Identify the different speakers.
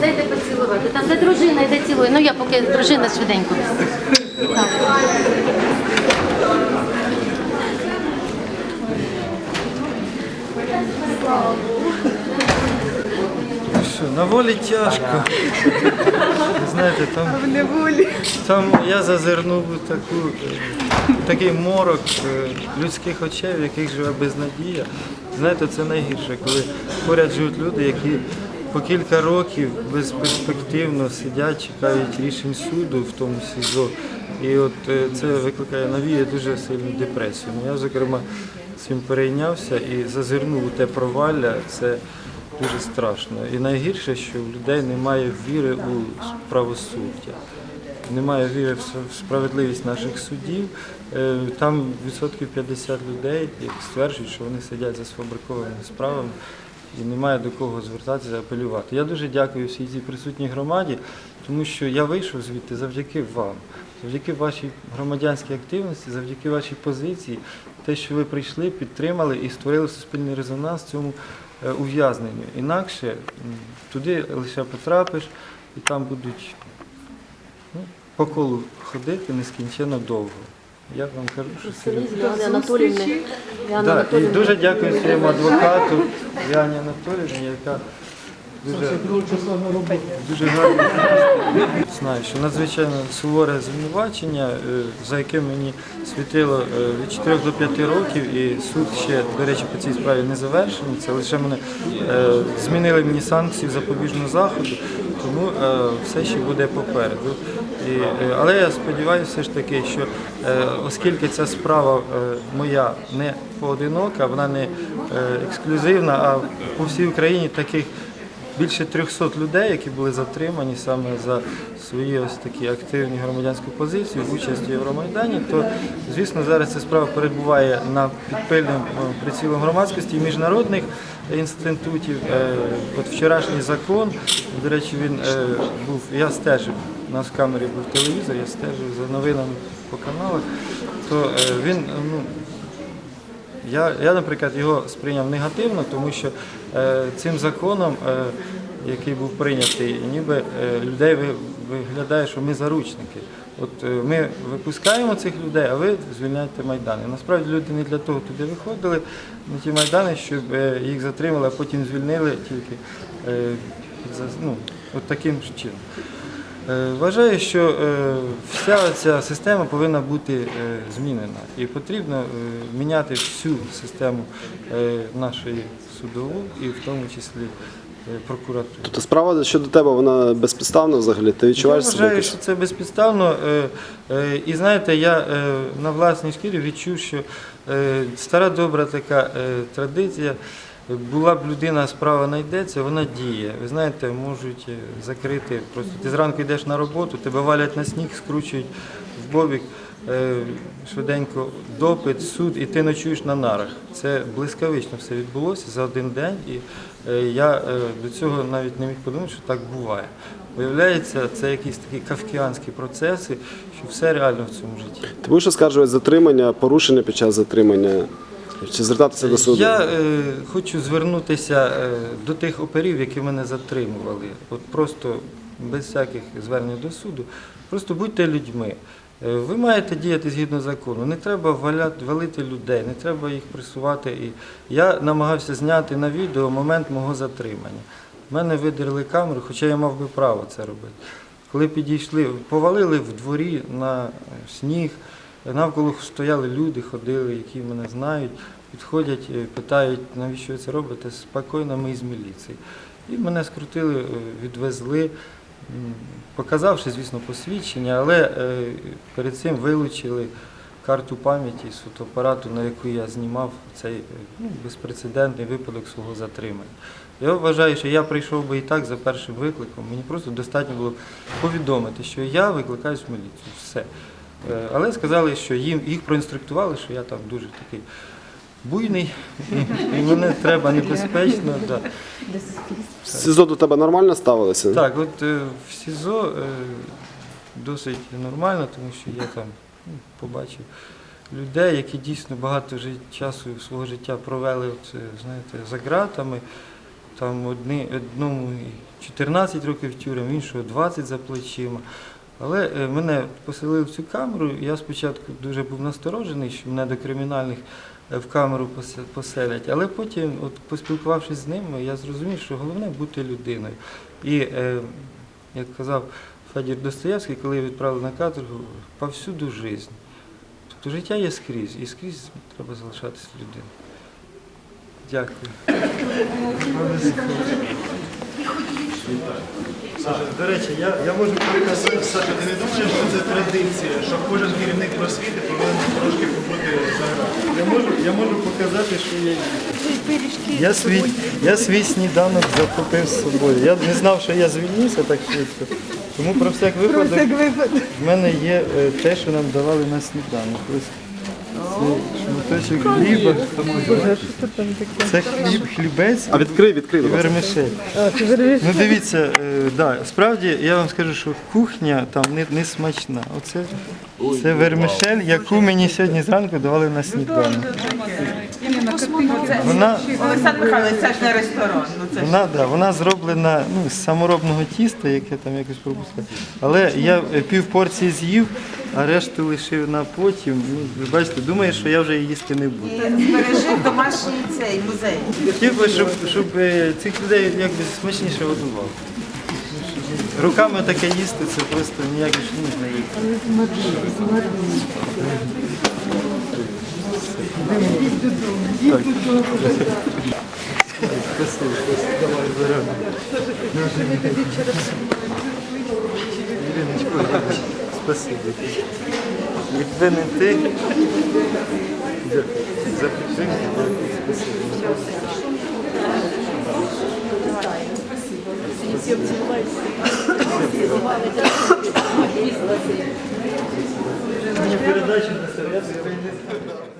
Speaker 1: Дайте поцілувати. Там де дружина йде цілує. Ну я поки дружина швиденько. Так.
Speaker 2: Ну що, на волі тяжко. Знаєте, там, там я зазирнув у таку, такий морок е, людських очей, в яких живе безнадія. Знаєте, це найгірше, коли поряд живуть люди, які по кілька років безперспективно сидять, чекають рішень суду в тому СІЗО. І от е, це викликає навіє дуже сильну депресію. Ну, Я, зокрема, цим перейнявся і зазирнув у те провалля. Це дуже страшно. І найгірше, що в людей немає віри у правосуддя. Немає віри в справедливість наших судів. Е, Там відсотків 50 людей які стверджують, що вони сидять за сфабрикованими справами і немає до кого звертатися, апелювати. Я дуже дякую всій цій присутній громаді, тому що я вийшов звідти завдяки вам, завдяки вашій громадянській активності, завдяки вашій позиції, те, що ви прийшли, підтримали і створили суспільний резонанс цьому ув'язненню. Інакше туди лише потрапиш, і там будуть ну, по колу ходити нескінченно довго. Я вам кажу, що це
Speaker 1: Яни
Speaker 2: Да, і дуже дякую своєму адвокату Яні Анатолійовні, яка дуже, дуже гарно знаю, що надзвичайно суворе звинувачення, е, за яке мені світило е, від 4 до 5 років, і суд ще, до речі, по цій справі не завершений. Це лише мене е, змінили мені санкції запобіжного заходу, тому все ще буде попереду. І, але я сподіваюся все ж таки, що оскільки ця справа моя не поодинока, вона не ексклюзивна, а по всій Україні таких більше 300 людей, які були затримані саме за свої ось такі активні громадянську позицію, участь у Євромайдані, то звісно зараз ця справа перебуває на підпильним е, прицілом громадськості і міжнародних інститутів. Е, От вчорашній закон, до речі, він е, був, я стежив, у нас в камері був телевізор, я стежив за новинами по каналах, то він ну, я, я, наприклад, його сприйняв негативно, тому що е, цим законом, е, який був прийнятий, ніби е, людей ви- виглядає, що ми заручники. От е, ми випускаємо цих людей, а ви звільняєте майдани. Насправді люди не для того туди виходили, на ті майдани, щоб е, їх затримали, а потім звільнили тільки е, зас- ну, от таким чином. Е, Вважаю, що е, вся ця система повинна бути е, змінена і потрібно міняти всю систему нашої судову і в тому числі прокуратури.
Speaker 3: Тобто справа щодо тебе, вона безпідставна взагалі. Ти відчуваєш себе
Speaker 2: вважаю, що це безпідставно. І знаєте, я на власній шкірі відчув, що стара добра така традиція. Була б людина, справа знайдеться, вона діє. Ви знаєте, можуть е, закрити. Просто ти зранку йдеш на роботу, тебе валять на сніг, скручують в бобік, е, швиденько допит, суд, і ти ночуєш на нарах. Це блискавично все відбулося за один день, і е, я до цього навіть не міг подумати, що так буває. Виявляється, це якісь такі кавкіанські процеси, що все реально в цьому житті.
Speaker 3: Ти будеш оскаржувати затримання, порушення під час затримання? Чи звертатися до суду?
Speaker 2: Я е, хочу звернутися е, до тих оперів, які мене затримували. От просто без всяких звернень до суду. Просто будьте людьми. Е, Ви маєте діяти згідно закону. Не треба валяти, валити людей, не треба їх пресувати. І я намагався зняти на відео момент мого затримання. Мене видерли камеру, хоча я мав би право це робити. Коли підійшли, повалили в дворі на сніг, навколо стояли люди, ходили, які мене знають, підходять, е, питають, навіщо ви це робите? Спокійно, ми із міліції. І мене скрутили, е, відвезли, показавши, звісно, посвідчення, але е, перед цим вилучили карту пам'яті з фотоапарату, на яку я знімав цей ну, безпрецедентний випадок свого затримання. Я вважаю, що я прийшов би і так за першим викликом. Мені просто достатньо було повідомити, що я викликаюсь в міліцію. Все. Е, Але сказали, що їм їх проінструктували, що я там дуже такий буйний, і, мене треба небезпечно. Да.
Speaker 3: В СІЗО до тебе нормально ставилися?
Speaker 2: Так, от е, в СІЗО е, досить нормально, тому що я там ну, побачив людей, які дійсно багато часу свого життя провели от, знаєте, за ґратами. Там одні, одному 14 років тюрем, іншого 20 за плечима. Але е, мене поселили в цю камеру. Я спочатку дуже був насторожений, що мене до кримінальних е, в камеру посе- поселять. Але потім, от, поспілкувавшись з ними, я зрозумів, що головне бути людиною. І, е, як казав Федір Достоєвський, коли його відправили на каторгу, повсюду жизнь. Тобто життя є скрізь, і скрізь треба залишатися людиною. Дякую.
Speaker 4: Саша, до речі, я, я можу показати, Саша, ти не думаєш, що це традиція, що кожен керівник просвіти повинен трошки побути за гра?
Speaker 2: Я можу, я можу показати, що я їм. Я свій, я свій сніданок захопив з собою. Я не знав, що я звільнюся так швидко. Тому про всяк випадок в мене є е, те, що нам давали на сніданок. Ось це шматочок хліба. Це хліб, хлібець
Speaker 3: А відкрий, відкрий.
Speaker 2: і
Speaker 3: будь ласка.
Speaker 2: вермишель. Ну дивіться, е, да, справді я вам скажу, що кухня там не, не смачна. Оце це вермишель, яку мені сьогодні зранку давали на сніданок. Вона,
Speaker 5: Олександр Михайлович, це ж не ресторан. Ну це ж
Speaker 2: вона, да, вона зроблена ну, з саморобного тіста, яке там якось пропускає. Але я е, пів порції з'їв, а решту лишив на потім. Ну, ви бачите, думаю, що я вже її їсти не буду.
Speaker 5: збережи домашній цей музей.
Speaker 2: Хотів би, щоб, щоб е, цих людей якби смачніше годували. Руками таке їсти, це просто ніякі ж ну, не їсти. Спасибо. Спасибо. Не ти. За підтримку, спасибо. Мені передачу на серйозно.